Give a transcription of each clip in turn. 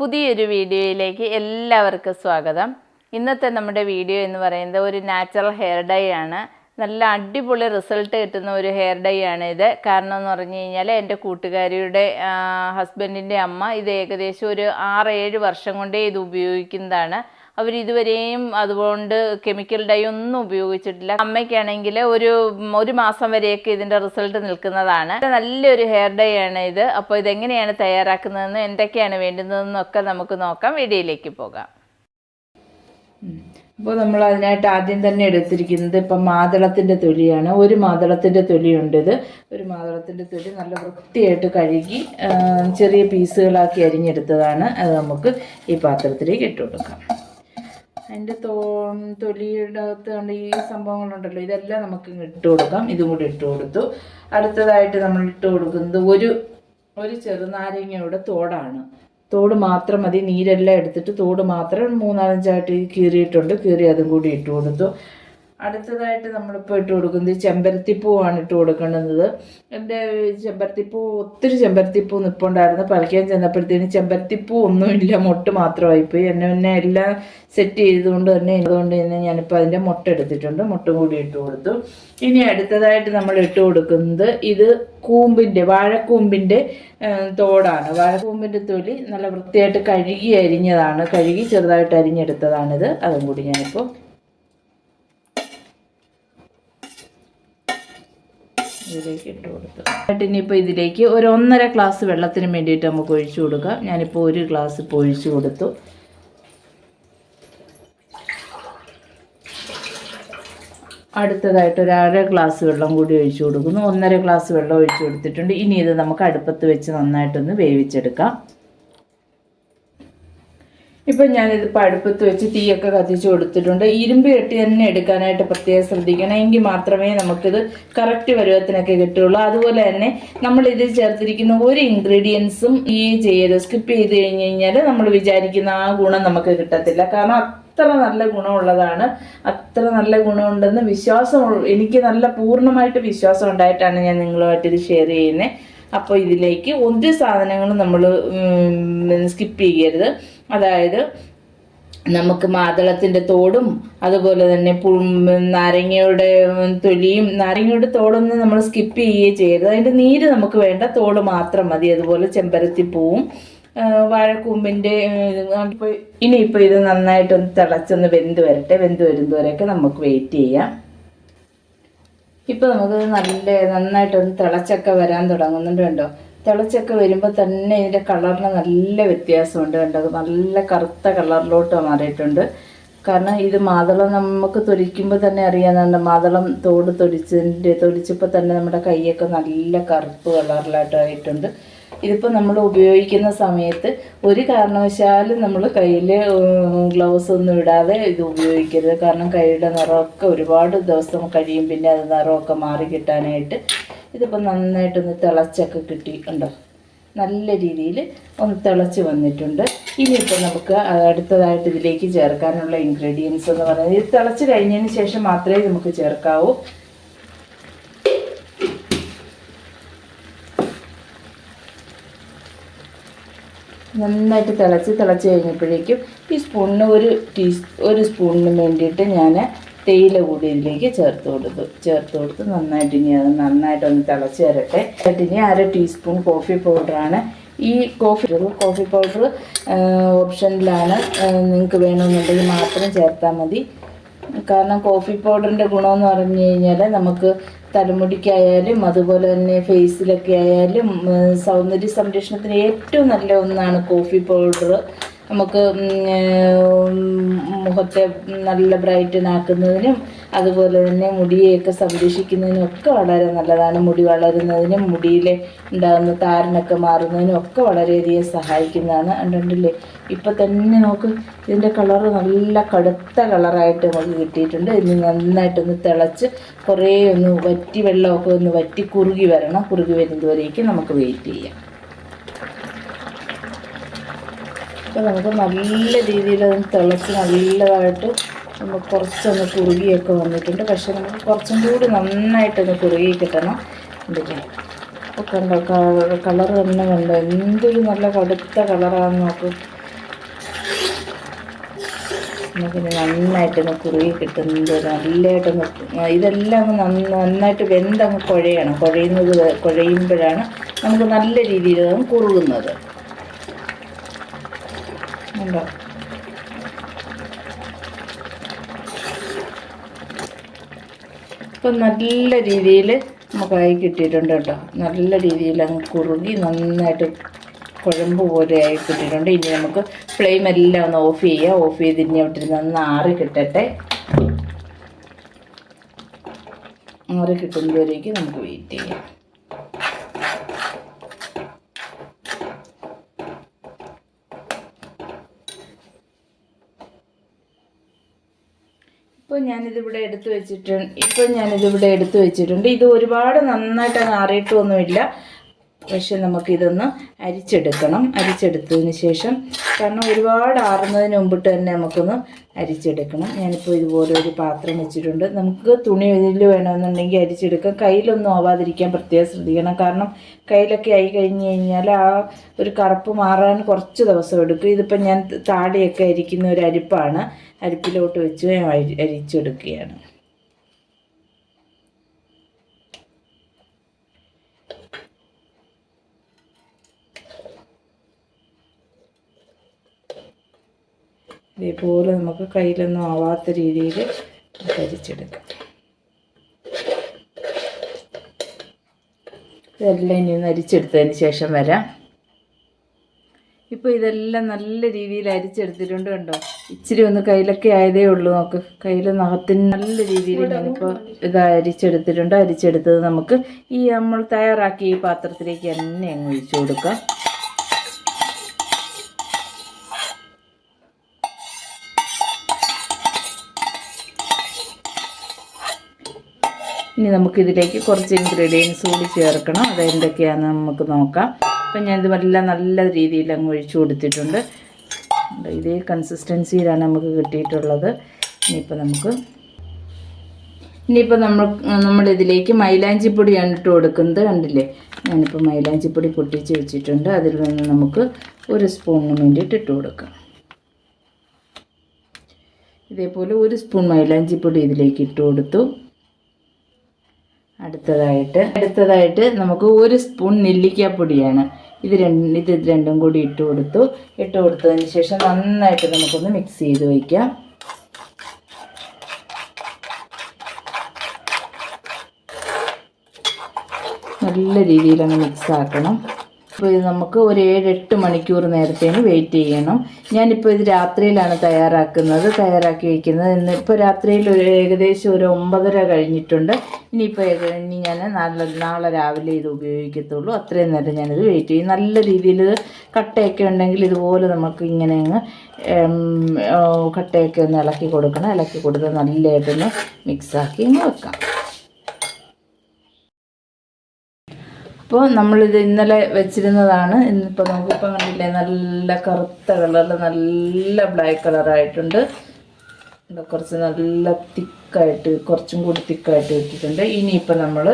പുതിയൊരു വീഡിയോയിലേക്ക് എല്ലാവർക്കും സ്വാഗതം. ഇന്നത്തെ നമ്മുടെ വീഡിയോ എന്ന് പറയുന്നത് ഒരു നാച്ചുറൽ ഹെയർ ഡൈ ആണ്. നല്ല അടിപൊളി റിസൾട്ട് കിട്ടുന്ന ഒരു ഹെയർ ഡൈ ആണ് ഇത്. കാരണം എന്ന് പറഞ്ഞു കഴിഞ്ഞാൽ എന്റെ കൂട്ടുകാരിയുടെ ഹസ്ബൻഡിന്റെ അമ്മ ഇത് ഏകദേശം ഒരു ആറ് ഏഴ് വർഷം കൊണ്ടേ ഇത് ഉപയോഗിക്കുന്നതാണ്. അവർ ഇതുവരെയും അതുകൊണ്ട് കെമിക്കൽ ഡൈ ഒന്നും ഉപയോഗിച്ചിട്ടില്ല. അമ്മയ്ക്കാണെങ്കിൽ ഒരു ഒരു മാസം വരെയൊക്കെ ഇതിന്റെ റിസൾട്ട് നിൽക്കുന്നതാണ്. നല്ലൊരു ഹെയർ ഡൈ ആണ് ഇത്. അപ്പോൾ ഇതെങ്ങനെയാണ് തയ്യാറാക്കുന്നതെന്ന് എന്തൊക്കെയാണ് വേണ്ടുന്നതെന്നൊക്കെ നമുക്ക് നോക്കാം. വീഡിയോയിലേക്ക് പോകാം. അപ്പോൾ നമ്മൾ അതിനായിട്ട് ആദ്യം തന്നെ എടുത്തിരിക്കുന്നത് ഇപ്പം മാതളത്തിന്റെ തൊലിയാണ്. ഒരു മാതളത്തിന്റെ തൊലിയുണ്ട് ഇത്. ഒരു മാതളത്തിന്റെ തൊലി നല്ല വൃത്തിയായിട്ട് കഴുകി ചെറിയ പീസുകളാക്കി അരിഞ്ഞെടുത്തതാണ്. അത് നമുക്ക് ഈ പാത്രത്തിലേക്ക് ഇട്ട് കൊടുക്കാം. അതിന്റെ തോ തൊലിയുടെ അകത്ത് ഈ സംഭവങ്ങളുണ്ടല്ലോ ഇതെല്ലാം നമുക്ക് ഇട്ട് കൊടുക്കാം. ഇതും കൂടി ഇട്ട് കൊടുത്തു. അടുത്തതായിട്ട് നമ്മൾ ഇട്ട് കൊടുക്കുന്നത് ഒരു ഒരു ചെറുനാരങ്ങയുടെ തോടാണ്. തോട് മാത്രം മതി. നീരെല്ലാം എടുത്തിട്ട് തോട് മാത്രം മൂന്നാലഞ്ചായിട്ട് കീറിയിട്ടുണ്ട്. കീറി അതും കൂടി ഇട്ട് കൊടുത്തു. അടുത്തതായിട്ട് നമ്മളിപ്പോൾ ഇട്ട് കൊടുക്കുന്നത് ചെമ്പരത്തിപ്പൂവാണ് ഇട്ട് കൊടുക്കേണ്ടത് എന്റെ ചെമ്പരത്തിപ്പൂ ഒത്തിരി ചെമ്പരത്തിപ്പൂ നിൽപ്പുണ്ടായിരുന്നു പറിക്കാൻ ചെന്നപ്പോഴത്തേന് ചെമ്പരത്തിപ്പൂ ഒന്നുമില്ല മൊട്ട് മാത്രമായിപ്പോയി. എന്നെ പിന്നെ എല്ലാം സെറ്റ് ചെയ്തുകൊണ്ട് തന്നെ അതുകൊണ്ട് തന്നെ ഞാനിപ്പോൾ അതിന്റെ മുട്ട എടുത്തിട്ടുണ്ട്. മുട്ട കൂടി ഇട്ട് കൊടുത്തു. ഇനി അടുത്തതായിട്ട് നമ്മൾ ഇട്ട് കൊടുക്കുന്നത് ഇത് കൂമ്പിന്റെ വാഴക്കൂമ്പിന്റെ തോടാണ്. വാഴക്കൂമ്പിന്റെ തൊലി നല്ല വൃത്തിയായിട്ട് കഴുകി അരിഞ്ഞതാണ്. കഴുകി ചെറുതായിട്ട് അരിഞ്ഞെടുത്തതാണിത്. അതും കൂടി ഞാനിപ്പോൾ ഇതിലേക്ക് ഇട്ട് കൊടുത്തു. എന്നിട്ട് ഇനിയിപ്പോൾ ഇതിലേക്ക് ഒരു ഒന്നര ഗ്ലാസ് വെള്ളത്തിന് വേണ്ടിയിട്ട് നമുക്ക് ഒഴിച്ചു കൊടുക്കാം. ഞാനിപ്പോൾ ഒരു ഗ്ലാസ് ഇപ്പോൾ ഒഴിച്ചു കൊടുത്തു. അടുത്തതായിട്ട് ഒരു അര ഗ്ലാസ് വെള്ളം കൂടി ഒഴിച്ചു കൊടുക്കുന്നു. ഒന്നര ഗ്ലാസ് വെള്ളം ഒഴിച്ചു കൊടുത്തിട്ടുണ്ട്. ഇനി ഇത് നമുക്ക് അടുപ്പത്ത് വെച്ച് നന്നായിട്ടൊന്ന് വേവിച്ചെടുക്കാം. ഇപ്പം ഞാനിതിപ്പോൾ അടുപ്പത്ത് വെച്ച് തീയൊക്കെ കത്തിച്ചു കൊടുത്തിട്ടുണ്ട്. ഇരുമ്പ് കെട്ടി തന്നെ എടുക്കാനായിട്ട് പ്രത്യേകം ശ്രദ്ധിക്കണം. എങ്കിൽ മാത്രമേ നമുക്കിത് കറക്റ്റ് പരുവത്തിനൊക്കെ കിട്ടുള്ളൂ അതുപോലെ തന്നെ നമ്മൾ ഇതിൽ ചേർത്തിരിക്കുന്ന ഒരു ഇൻഗ്രീഡിയൻസും ഈ ചെയ്ത് സ്കിപ്പ് ചെയ്ത് കഴിഞ്ഞ് കഴിഞ്ഞാൽ നമ്മൾ വിചാരിക്കുന്ന ആ ഗുണം നമുക്ക് കിട്ടത്തില്ല. കാരണം അത്ര നല്ല ഗുണമുള്ളതാണ്. അത്ര നല്ല ഗുണമുണ്ടെന്ന് വിശ്വാസം എനിക്ക് നല്ല പൂർണമായിട്ട് വിശ്വാസം ഉണ്ടായിട്ടാണ് ഞാൻ നിങ്ങളുമായിട്ട് ഇത് ഷെയർ ചെയ്യുന്നത് അപ്പോൾ ഇതിലേക്ക് ഒരു സാധനങ്ങളും നമ്മൾ സ്കിപ്പ് ചെയ്യരുത്. അതായത് നമുക്ക് മാതളത്തിന്റെ തോടും അതുപോലെ തന്നെ പു നാരങ്ങയുടെ തൊലിയും നാരങ്ങയുടെ തോടൊന്നും നമ്മൾ സ്കിപ്പ് ചെയ്യുകയും ചെയ്യരുത്. അതിന്റെ നീര് നമുക്ക് വേണ്ട തോട് മാത്രം മതി. അതുപോലെ ചെമ്പരത്തി പൂവും വാഴക്കൂമ്പിന്റെ ഇപ്പോൾ ഇനിയിപ്പോൾ ഇത് നന്നായിട്ടൊന്ന് തിളച്ചൊന്ന് വെന്ത് വരട്ടെ. വെന്ത് വരുന്നവരെയൊക്കെ നമുക്ക് വെയിറ്റ് ചെയ്യാം. ഇപ്പൊ നമുക്ക് നല്ല നന്നായിട്ടൊന്ന് തിളച്ചൊക്കെ വരാൻ തുടങ്ങുന്നുണ്ട് കണ്ടോ? തിളച്ചൊക്കെ വരുമ്പോൾ തന്നെ ഇതിന്റെ കളറിന് നല്ല വ്യത്യാസമുണ്ട് കണ്ടത് നല്ല കറുത്ത കളറിലോട്ട് മാറിയിട്ടുണ്ട്. കാരണം ഇത് മാതളം നമുക്ക് തൊലിക്കുമ്പോൾ തന്നെ അറിയാവുന്നുണ്ട് മാതളം തോട് തൊലിച്ചതിന്റെ തൊലിച്ചപ്പോൾ തന്നെ നമ്മുടെ കൈയൊക്കെ നല്ല കറുപ്പ് കളറിലായിട്ടായിട്ടുണ്ട്. ഇതിപ്പോൾ നമ്മൾ ഉപയോഗിക്കുന്ന സമയത്ത് ഒരു കാരണവശാലും നമ്മൾ കയ്യിൽ ഗ്ലൗസ് ഒന്നും ഇടാതെ ഇത് ഉപയോഗിക്കരുത്. കാരണം കൈയുടെ നിറമൊക്കെ ഒരുപാട് ദിവസം കഴിയും. പിന്നെ അത് നിറമൊക്കെ മാറി കിട്ടാനായിട്ട് ഇതിപ്പോൾ നന്നായിട്ടൊന്ന് തിളച്ചൊക്കെ കിട്ടി ഉണ്ടോ? നല്ല രീതിയിൽ ഒന്ന് തിളച്ച് വന്നിട്ടുണ്ട്. ഇനിയിപ്പോൾ നമുക്ക് അടുത്തതായിട്ട് ഇതിലേക്ക് ചേർക്കാനുള്ള ഇൻഗ്രീഡിയൻസ് എന്ന് പറയുന്നത് ഇത് തിളച്ച് കഴിഞ്ഞതിന് ശേഷം മാത്രമേ നമുക്ക് ചേർക്കാവൂ. നന്നായിട്ട് തിളച്ച് തിളച്ച് കഴിഞ്ഞപ്പോഴേക്കും ഈ സ്പൂണിന് ഒരു ടീ ഒരു സ്പൂണിന് വേണ്ടിയിട്ട് ഞാൻ തേയില കൂടി ഇതിലേക്ക് ചേർത്ത് കൊടുത്തു. ചേർത്ത് കൊടുത്ത് നന്നായിട്ട് ഇനി അത് നന്നായിട്ടൊന്ന് തിളച്ച് വരട്ടെ. ഇനി അര ടീസ്പൂൺ കോഫി പൗഡറാണ്. ഈ കോഫി കോഫി പൗഡർ ഓപ്ഷനിലാണ്. നിങ്ങൾക്ക് വേണമെന്നുണ്ടെങ്കിൽ മാത്രം ചേർത്താൽ മതി. കാരണം കോഫി പൗഡറിന്റെ ഗുണമെന്ന് പറഞ്ഞു കഴിഞ്ഞാൽ നമുക്ക് തലമുടിക്കായാലും അതുപോലെ തന്നെ ഫേസിലൊക്കെ ആയാലും സൗന്ദര്യ സംരക്ഷണത്തിന് ഏറ്റവും നല്ല ഒന്നാണ് കോഫി പൗഡർ നമുക്ക് മുഖത്തെ നല്ല ബ്രൈറ്റൻ ആക്കുന്നതിനും അതുപോലെ തന്നെ മുടിയെയൊക്കെ സംരക്ഷിക്കുന്നതിനും ഒക്കെ വളരെ നല്ലതാണ്. മുടി വളരുന്നതിനും മുടിയിലെ ഉണ്ടാകുന്ന താരനൊക്കെ മാറുന്നതിനും ഒക്കെ വളരെയധികം സഹായിക്കുന്നതാണ്. കണ്ടിട്ടില്ലേ ഇപ്പം തന്നെ നോക്ക് ഇതിന്റെ കളർ നല്ല കടുത്ത കളറായിട്ട് നമുക്ക് കിട്ടിയിട്ടുണ്ട്. ഇനി നന്നായിട്ടൊന്ന് തിളച്ച് കുറേ ഒന്ന് വറ്റി വെള്ളമൊക്കെ ഒന്ന് വറ്റി കുറുകി വരണം. കുറുകി വരുന്നതുവരേക്കും നമുക്ക് വെയിറ്റ് ചെയ്യാം. അപ്പോൾ നമുക്ക് നല്ല രീതിയിൽ അത് തിളച്ച് നല്ലതായിട്ട് നമ്മൾ കുറച്ചൊന്ന് കുറുകിയൊക്കെ വന്നിട്ടുണ്ട്. പക്ഷേ നമുക്ക് കുറച്ചും കൂടി നന്നായിട്ടൊന്ന് കുറുകി കിട്ടണം. എന്തൊക്കെ അപ്പോൾ കണ്ടോ കളർ തന്നെ കണ്ടോ? എന്തൊരു നല്ല കടുത്ത കളറാണെന്ന് നോക്കും. നമുക്കിനി നന്നായിട്ടൊന്ന് കുറുകി കിട്ടുന്നത് നല്ലതായിട്ടൊന്ന് ഇതെല്ലാം നന്ന- നന്നായിട്ട് വെന്തങ്ങ് കുഴയണം. കുഴയുന്നത് കുഴയുമ്പോഴാണ് നമുക്ക് നല്ല രീതിയിൽ കുറുകുന്നത്. ഉണ്ടോ. ഇപ്പം നല്ല രീതിയിൽ നമുക്കായി കിട്ടിയിട്ടുണ്ട് കേട്ടോ. നല്ല രീതിയിൽ അങ്ങ് കുറുകി നന്നായിട്ട് കുഴമ്പ് പോലെ ആയി കിട്ടിയിട്ടുണ്ട്. ഇനി നമുക്ക് ഫ്ലെയിം എല്ലാം ഒന്ന് ഓഫ് ചെയ്യുക ഓഫ് ചെയ്ത് ഇനി അവിടെ നിന്ന് ആറി കിട്ടട്ടെ. ആറി കിട്ടുന്നതുവരേക്കും നമുക്ക് വെയിറ്റ് ചെയ്യാം. ഇപ്പോൾ ഞാനിതിവിടെ എടുത്തു വെച്ചിട്ടുണ്ട് ഇപ്പോൾ ഞാനിതിവിടെ എടുത്തു വെച്ചിട്ടുണ്ട്. ഇത് ഒരുപാട് നന്നായിട്ട് അങ്ങ് ആറിയിട്ടൊന്നുമില്ല പക്ഷെ നമുക്കിതൊന്ന് അരിച്ചെടുക്കണം. അരിച്ചെടുത്തതിന് ശേഷം കാരണം ഒരുപാട് ആറുന്നതിന് മുമ്പിട്ട് തന്നെ നമുക്കൊന്ന് അരിച്ചെടുക്കണം. ഞാനിപ്പോൾ ഇതുപോലെ ഒരു പാത്രം വെച്ചിട്ടുണ്ട്. നമുക്ക് തുണി ഇതിൽ വേണമെന്നുണ്ടെങ്കിൽ അരിച്ചെടുക്കാം. കയ്യിലൊന്നും ആവാതിരിക്കാൻ പ്രത്യേകം ശ്രദ്ധിക്കണം. കാരണം കയ്യിലൊക്കെ ആയി കഴിഞ്ഞ് കഴിഞ്ഞാൽ ആ ഒരു കറുപ്പ് മാറാൻ കുറച്ച് ദിവസം എടുക്കും. ഇതിപ്പോൾ ഞാൻ താടിയൊക്കെ അരിക്കുന്ന ഒരു അരിപ്പാണ്. അരിപ്പിലോട്ട് വെച്ച് അരി അരിച്ചെടുക്കുകയാണ്. ഇതേപോലെ നമുക്ക് കയ്യിലൊന്നും ആവാത്ത രീതിയിൽ അരിച്ചെടുക്കാം. ഇതെല്ലാം ഇനി ഒന്ന് അരിച്ചെടുത്തതിന് ശേഷം വരാം. ഇപ്പോൾ ഇതെല്ലാം നല്ല രീതിയിൽ അരിച്ചെടുത്തിട്ടുണ്ട് കണ്ടോ? ഇച്ചിരി ഒന്ന് കയ്യിലൊക്കെ ആയതേ ഉള്ളൂ നമുക്ക് കയ്യിൽ നഖത്തിന് നല്ല രീതിയിൽ ഞാനിപ്പോൾ ഇത് അരിച്ചെടുത്തിട്ടുണ്ട്. അരിച്ചെടുത്തത് നമുക്ക് ഈ നമ്മൾ തയ്യാറാക്കിയ ഈ പാത്രത്തിലേക്ക് തന്നെ അങ്ങ് ഒഴിച്ചു കൊടുക്കാം. ഇനി നമുക്കിതിലേക്ക് കുറച്ച് ഇൻഗ്രീഡിയൻസ് കൂടി ചേർക്കണം. അത് എന്തൊക്കെയാണെന്ന് നമുക്ക് നോക്കാം. അപ്പം ഞാൻ ഇതെല്ലാം നല്ല രീതിയിൽ അങ്ങ് ഒഴിച്ചു കൊടുത്തിട്ടുണ്ട്. ഇതേ കൺസിസ്റ്റൻസിയിലാണ് നമുക്ക് കിട്ടിയിട്ടുള്ളത്. ഇനിയിപ്പോൾ നമുക്ക് ഇനിയിപ്പോൾ നമ്മൾ നമ്മളിതിലേക്ക് മൈലാഞ്ചിപ്പൊടിയാണ് ഇട്ട് കൊടുക്കുന്നത്. കണ്ടില്ലേ? ഞാനിപ്പോൾ മൈലാഞ്ചിപ്പൊടി പൊട്ടിച്ച് വെച്ചിട്ടുണ്ട്. അതിൽ നിന്ന് നമുക്ക് ഒരു സ്പൂണിന് വേണ്ടിയിട്ട് ഇട്ട് കൊടുക്കാം. ഇതേപോലെ ഒരു സ്പൂൺ മൈലാഞ്ചിപ്പൊടി ഇതിലേക്ക് ഇട്ട് കൊടുത്തു. അടുത്തതായിട്ട് അടുത്തതായിട്ട് നമുക്ക് ഒരു സ്പൂൺ നെല്ലിക്കാപ്പൊടിയാണ്. ഇത് രണ്ട് ഇത് രണ്ടും കൂടി ഇട്ട് കൊടുത്തു. ഇട്ട് കൊടുത്തതിന് ശേഷം നന്നായിട്ട് നമുക്കൊന്ന് മിക്സ് ചെയ്ത് വയ്ക്കാം. നല്ല രീതിയിൽ അങ്ങ് മിക്സ് ആക്കണം. അപ്പോൾ ഇത് നമുക്ക് ഒരു ഏഴെട്ട് മണിക്കൂർ നേരത്തേന് വെയിറ്റ് ചെയ്യണം. ഞാനിപ്പോൾ ഇത് രാത്രിയിലാണ് തയ്യാറാക്കുന്നത്. തയ്യാറാക്കി വയ്ക്കുന്നത്. ഇന്ന് ഇപ്പോൾ രാത്രിയിൽ ഒരു ഏകദേശം ഒരു ഒമ്പതര കഴിഞ്ഞിട്ടുണ്ട്. ഇനിയിപ്പോൾ ഇനി ഞാൻ നാളെ നാളെ രാവിലെ ഇത് ഉപയോഗിക്കത്തുള്ളൂ. അത്രയും നേരം ഞാനിത് വെയിറ്റ് ചെയ്യും. നല്ല രീതിയിൽ കട്ടയൊക്കെ ഉണ്ടെങ്കിൽ ഇതുപോലെ നമുക്ക് ഇങ്ങനെ അങ്ങ് കട്ടയൊക്കെ ഒന്ന് ഇളക്കി കൊടുക്കണം. ഇളക്കി കൊടുത്ത് നല്ലതായിട്ടൊന്ന് മിക്സാക്കി അങ്ങ് വെക്കാം. അപ്പോൾ നമ്മളിത് ഇന്നലെ വെച്ചിരുന്നതാണ്. ഇന്നിപ്പോൾ നമുക്കിപ്പോൾ കണ്ടില്ലേ നല്ല കറുത്ത കളറിൽ നല്ല ബ്ലാക്ക് കളറായിട്ടുണ്ട്. കുറച്ച് നല്ല തിക്കായിട്ട് കുറച്ചും കൂടി തിക്കായിട്ട് വെച്ചിട്ടുണ്ട് ഇനിയിപ്പോൾ നമ്മൾ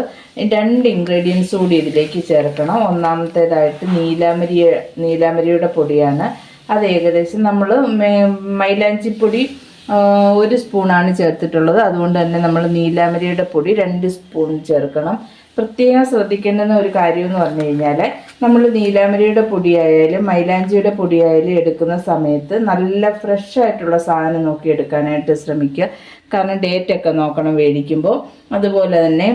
രണ്ട് ഇൻഗ്രീഡിയൻസ് കൂടി ഇതിലേക്ക് ചേർക്കണം. ഒന്നാമത്തേതായിട്ട് നീലാമരി നീലാമരിയുടെ പൊടിയാണ്. അത് ഏകദേശം നമ്മൾ മൈലാഞ്ചിപ്പൊടി ഒരു സ്പൂണാണ് ചേർത്തിട്ടുള്ളത്. അതുകൊണ്ട് തന്നെ നമ്മൾ നീലാമരിയുടെ പൊടി രണ്ട് സ്പൂൺ ചേർക്കണം. പ്രത്യേകം ശ്രദ്ധിക്കേണ്ടുന്ന ഒരു കാര്യം എന്ന് പറഞ്ഞു കഴിഞ്ഞാൽ നമ്മൾ നീലാമരിയുടെ പൊടിയായാലും മൈലാഞ്ചിയുടെ പൊടിയായാലും എടുക്കുന്ന സമയത്ത് നല്ല ഫ്രഷ് ആയിട്ടുള്ള സാധനം നോക്കി എടുക്കാനായിട്ട് ശ്രമിക്കുക. കാരണം ഡേറ്റ് ഒക്കെ നോക്കണം മേടിക്കുമ്പോൾ അതുപോലെ തന്നെ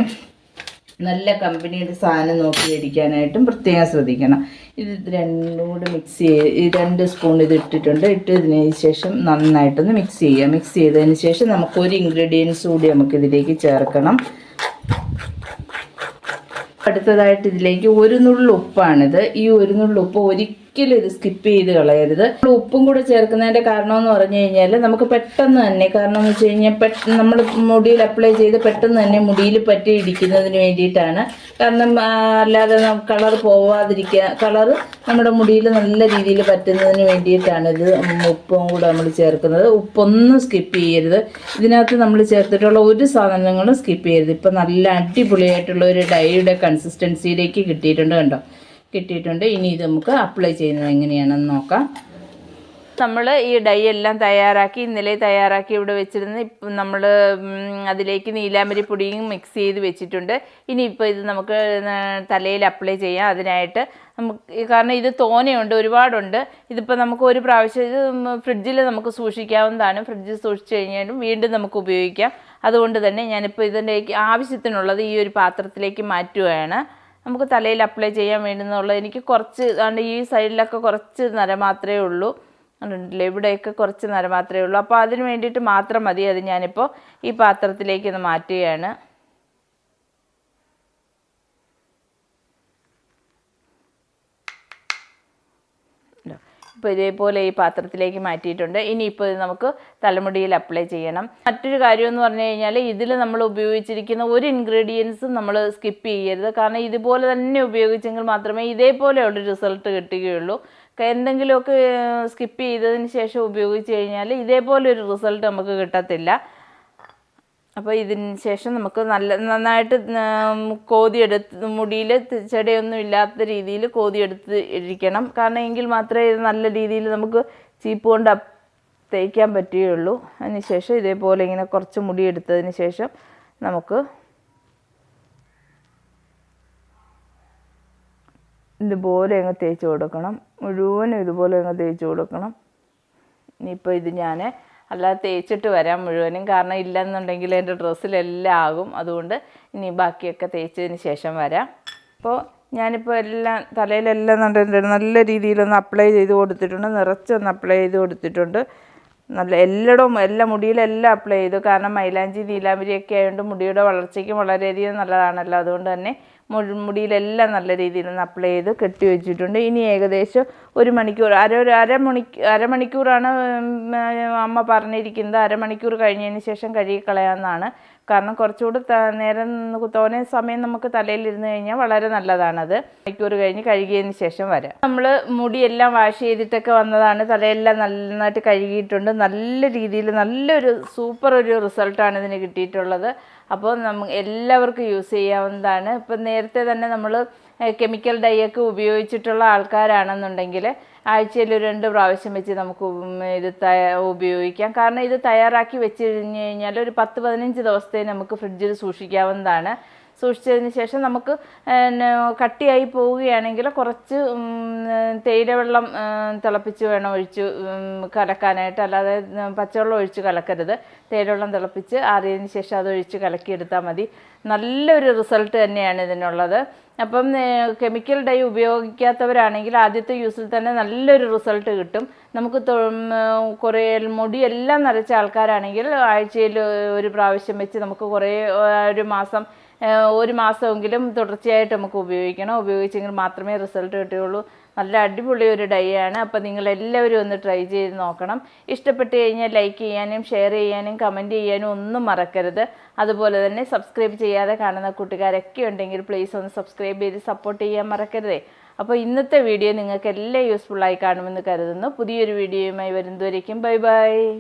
നല്ല കമ്പനിയുടെ സാധനം നോക്കി മേടിക്കാനായിട്ടും പ്രത്യേകം ശ്രദ്ധിക്കണം. ഇത് രണ്ടും കൂടി മിക്സ് ചെയ്ത് രണ്ട് സ്പൂൺ ഇത് ഇട്ടിട്ടുണ്ട്. ഇട്ടതിന് ശേഷം നന്നായിട്ടൊന്ന് മിക്സ് ചെയ്യുക മിക്സ് ചെയ്തതിന് ശേഷം നമുക്ക് ഒരു ഇൻഗ്രീഡിയൻസ് കൂടി നമുക്ക് ഇതിലേക്ക് ചേർക്കണം. അടുത്തതായിട്ട് ഇതിലേക്ക് ഒരു നുള്ളുപ്പാണിത് ഈ ഒരു നുള്ളു ഉപ്പ് ഒരിക്കലും ഇത് സ്കിപ്പ് ചെയ്ത് കളയരുത്. ഉപ്പും കൂടെ ചേർക്കുന്നതിന്റെ കാരണം എന്ന് പറഞ്ഞു കഴിഞ്ഞാൽ നമുക്ക് പെട്ടെന്ന് തന്നെ കാരണം എന്ന് വെച്ച് കഴിഞ്ഞാൽ പെട്ടെന്ന് നമ്മൾ മുടിയിൽ അപ്ലൈ ചെയ്ത് പെട്ടെന്ന് തന്നെ മുടിയിൽ പറ്റി ഇടിക്കുന്നതിന് വേണ്ടിയിട്ടാണ്. കാരണം അല്ലാതെ കളർ പോവാതിരിക്കുക കളർ നമ്മുടെ മുടിയിൽ നല്ല രീതിയിൽ പറ്റുന്നതിന് വേണ്ടിയിട്ടാണ് ഇത് ഉപ്പും കൂടെ നമ്മൾ ചേർക്കുന്നത്. ഉപ്പൊന്നും സ്കിപ്പ് ചെയ്യരുത്. ഇതിനകത്ത് നമ്മൾ ചേർത്തിട്ടുള്ള ഒരു സാധനങ്ങളും സ്കിപ്പ് ചെയ്യരുത്. ഇപ്പം നല്ല അടിപൊളിയായിട്ടുള്ള ഒരു ഡൈയുടെ കൺസിസ്റ്റൻസിയിലേക്ക് കിട്ടിയിട്ടുണ്ട് കണ്ടോ? കിട്ടിയിട്ടുണ്ട്. ഇനി ഇത് നമുക്ക് അപ്ലൈ ചെയ്യുന്നത് എങ്ങനെയാണെന്ന് നോക്കാം. നമ്മൾ ഈ ഡൈ എല്ലാം തയ്യാറാക്കി ഇന്നലെ തയ്യാറാക്കി ഇവിടെ വെച്ചിരുന്ന് ഇപ്പം നമ്മൾ അതിലേക്ക് നീലാമരി പൊടിയും മിക്സ് ചെയ്ത് വെച്ചിട്ടുണ്ട്. ഇനി ഇനിയിപ്പോൾ ഇത് നമുക്ക് തലയിൽ അപ്ലൈ ചെയ്യാം. അതിനായിട്ട് നമുക്ക് കാരണം ഇത് തോനെയുണ്ട് ഒരുപാടുണ്ട്. ഇതിപ്പോൾ നമുക്ക് ഒരു പ്രാവശ്യം ഇത് ഫ്രിഡ്ജിൽ നമുക്ക് സൂക്ഷിക്കാവുന്നതാണ്. ഫ്രിഡ്ജിൽ സൂക്ഷിച്ചു കഴിഞ്ഞാലും വീണ്ടും നമുക്ക് ഉപയോഗിക്കാം. അതുകൊണ്ട് തന്നെ ഞാനിപ്പോൾ ഇതിന്റെ ആവശ്യത്തിനുള്ളത് ഈ ഒരു പാത്രത്തിലേക്ക് മാറ്റുകയാണ്. നമുക്ക് തലയിൽ അപ്ലൈ ചെയ്യാൻ വേണ്ടുന്നുള്ളത്. എനിക്ക് കുറച്ച് അതുകൊണ്ട് ഈ സൈഡിലൊക്കെ കുറച്ച് നര മാത്രമേ ഉള്ളൂ. അതുണ്ടല്ലോ ഇവിടെയൊക്കെ കുറച്ച് നര മാത്രമേ ഉള്ളൂ. അപ്പോൾ അതിന് വേണ്ടിയിട്ട് മാത്രം മതി. അത് ഞാനിപ്പോൾ ഈ പാത്രത്തിലേക്ക് ഒന്ന് മാറ്റുകയാണ്. ഇപ്പോൾ ഇതേപോലെ ഈ പാത്രത്തിലേക്ക് മാറ്റിയിട്ടുണ്ട്. ഇനി ഇനിയിപ്പോൾ ഇത് നമുക്ക് തലമുടിയിൽ അപ്ലൈ ചെയ്യണം. മറ്റൊരു കാര്യം എന്ന് പറഞ്ഞു കഴിഞ്ഞാൽ ഇതിൽ നമ്മൾ ഉപയോഗിച്ചിരിക്കുന്ന ഒരു ഇൻഗ്രീഡിയൻസും നമ്മൾ സ്കിപ്പ് ചെയ്യരുത്. കാരണം ഇതുപോലെ തന്നെ ഉപയോഗിച്ചെങ്കിൽ മാത്രമേ ഇതേപോലെയുള്ള റിസൾട്ട് കിട്ടുകയുള്ളൂ. എന്തെങ്കിലുമൊക്കെ സ്കിപ്പ് ചെയ്തതിന് ശേഷം ഉപയോഗിച്ച് കഴിഞ്ഞാൽ ഇതേപോലെ ഒരു റിസൾട്ട് നമുക്ക് കിട്ടത്തില്ല. അപ്പോൾ ഇതിന് ശേഷം നമുക്ക് നല്ല നന്നായിട്ട് കോതിയെടുത്ത് മുടിയിൽ ചെടയൊന്നും ഇല്ലാത്ത രീതിയിൽ കോതിയെടുത്ത് ഇരിക്കണം. കാരണം എങ്കിൽ മാത്രമേ ഇത് നല്ല രീതിയിൽ നമുക്ക് ചീപ്പ് കൊണ്ട് തേക്കാൻ പറ്റുകയുള്ളൂ. അതിന് ശേഷം ഇതേപോലെ ഇങ്ങനെ കുറച്ച് മുടി എടുത്തതിന് ശേഷം നമുക്ക് ഇതുപോലെ അങ്ങ് തേച്ച് കൊടുക്കണം. മുഴുവനും ഇതുപോലെ അങ്ങ് തേച്ച് കൊടുക്കണം. ഇനിയിപ്പോൾ ഇത് ഞാൻ അല്ലാതെ തേച്ചിട്ട് വരാം മുഴുവനും കാരണം ഇല്ലെന്നുണ്ടെങ്കിൽ എന്റെ ഡ്രസ്സിലെല്ലാം ആകും. അതുകൊണ്ട് ഇനി ബാക്കിയൊക്കെ തേച്ചതിന് ശേഷം വരാം. അപ്പോൾ ഞാനിപ്പോൾ എല്ലാം തലയിലെല്ലാം നല്ല നല്ല രീതിയിലൊന്ന് അപ്ലൈ ചെയ്ത് കൊടുത്തിട്ടുണ്ട്. നിറച്ചൊന്ന് അപ്ലൈ ചെയ്ത് കൊടുത്തിട്ടുണ്ട്. നല്ല എല്ലായിടവും എല്ലാ മുടിയിലെല്ലാം അപ്ലൈ ചെയ്തു. കാരണം മൈലാഞ്ചി നീലാമ്പരിയൊക്കെ ആയതുകൊണ്ട് മുടിയുടെ വളർച്ചയ്ക്കും വളരെയധികം നല്ലതാണല്ലോ. അതുകൊണ്ട് തന്നെ മുടി മുടിയിലെല്ലാം നല്ല രീതിയിൽ ഒന്ന് അപ്ലൈ ചെയ്ത് കെട്ടി വെച്ചിട്ടുണ്ട്. ഇനി ഏകദേശം ഒരു മണിക്കൂർ അര ഒരു അരമണി അരമണിക്കൂറാണ് അമ്മ പറഞ്ഞിരിക്കുന്നത്. അരമണിക്കൂർ കഴിഞ്ഞതിന് ശേഷം കഴുകി കളയാമെന്നാണ് കാരണം കുറച്ചുകൂടി നേരം തോനെ സമയം നമുക്ക് തലയിൽ ഇരുന്ന് കഴിഞ്ഞാൽ വളരെ നല്ലതാണത്. മണിക്കൂർ കഴിഞ്ഞ് കഴുകിയതിന് ശേഷം വരാം. നമ്മൾ മുടിയെല്ലാം വാഷ് ചെയ്തിട്ടൊക്കെ വന്നതാണ്. തലയെല്ലാം നന്നായിട്ട് കഴുകിയിട്ടുണ്ട്. നല്ല രീതിയിൽ നല്ലൊരു സൂപ്പർ ഒരു റിസൾട്ടാണ് ഇതിന് കിട്ടിയിട്ടുള്ളത്. അപ്പോൾ നമ്മ എല്ലാവർക്കും യൂസ് ചെയ്യാവുന്നതാണ്. ഇപ്പം നേരത്തെ തന്നെ നമ്മൾ കെമിക്കൽ ഡൈ ഒക്കെ ഉപയോഗിച്ചിട്ടുള്ള ആൾക്കാരാണെന്നുണ്ടെങ്കിൽ ആഴ്ചയിൽ രണ്ട് പ്രാവശ്യം വെച്ച് നമുക്ക് ഇത് ഉപയോഗിക്കാം. കാരണം ഇത് തയ്യാറാക്കി വെച്ച് കഴിഞ്ഞ് കഴിഞ്ഞാൽ ഒരു പത്ത് പതിനഞ്ച് ദിവസത്തേക്ക് നമുക്ക് ഫ്രിഡ്ജിൽ സൂക്ഷിക്കാവുന്നതാണ്. സൂക്ഷിച്ചതിന് ശേഷം നമുക്ക് കട്ടിയായി പോവുകയാണെങ്കിൽ കുറച്ച് തേയില വെള്ളം തിളപ്പിച്ച് വേണം ഒഴിച്ച് കലക്കാനായിട്ട്. അല്ലാതെ പച്ചവെള്ളം ഒഴിച്ച് കലക്കരുത്. തേയില വെള്ളം തിളപ്പിച്ച് ആറിയതിന് ശേഷം അത് ഒഴിച്ച് കലക്കിയെടുത്താൽ മതി. നല്ലൊരു റിസൾട്ട് തന്നെയാണ് ഇതിനുള്ളത്. അപ്പം കെമിക്കൽ ഡൈ ഉപയോഗിക്കാത്തവരാണെങ്കിൽ ആദ്യത്തെ യൂസിൽ തന്നെ നല്ലൊരു റിസൾട്ട് കിട്ടും. നമുക്ക് കുറേ മുടിയെല്ലാം നരച്ച ആൾക്കാരാണെങ്കിൽ ആഴ്ചയിൽ ഒരു പ്രാവശ്യം വെച്ച് നമുക്ക് കുറേ ഒരു മാസം ഒരു മാസമെങ്കിലും തുടർച്ചയായിട്ട് നമുക്ക് ഉപയോഗിക്കണം. ഉപയോഗിച്ചെങ്കിൽ മാത്രമേ റിസൾട്ട് കിട്ടുകയുള്ളൂ. നല്ല അടിപൊളി ഒരു ഡൈ ആണ്. അപ്പോൾ നിങ്ങൾ എല്ലാവരും ഒന്ന് ട്രൈ ചെയ്ത് നോക്കണം. ഇഷ്ടപ്പെട്ട് കഴിഞ്ഞാൽ ലൈക്ക് ചെയ്യാനും ഷെയർ ചെയ്യാനും കമന്റ് ചെയ്യാനും ഒന്നും മറക്കരുത്. അതുപോലെ തന്നെ സബ്സ്ക്രൈബ് ചെയ്യാതെ കാണുന്ന കൂട്ടുകാരൊക്കെ ഉണ്ടെങ്കിൽ പ്ലീസ് ഒന്ന് സബ്സ്ക്രൈബ് ചെയ്ത് സപ്പോർട്ട് ചെയ്യാൻ മറക്കരുതേ. അപ്പോൾ ഇന്നത്തെ വീഡിയോ നിങ്ങൾക്ക് എല്ലാം യൂസ്ഫുള്ളായി കാണുമെന്ന് കരുതുന്നു. പുതിയൊരു വീഡിയോയുമായി വരുന്നതുവരേക്കും. Bye bye.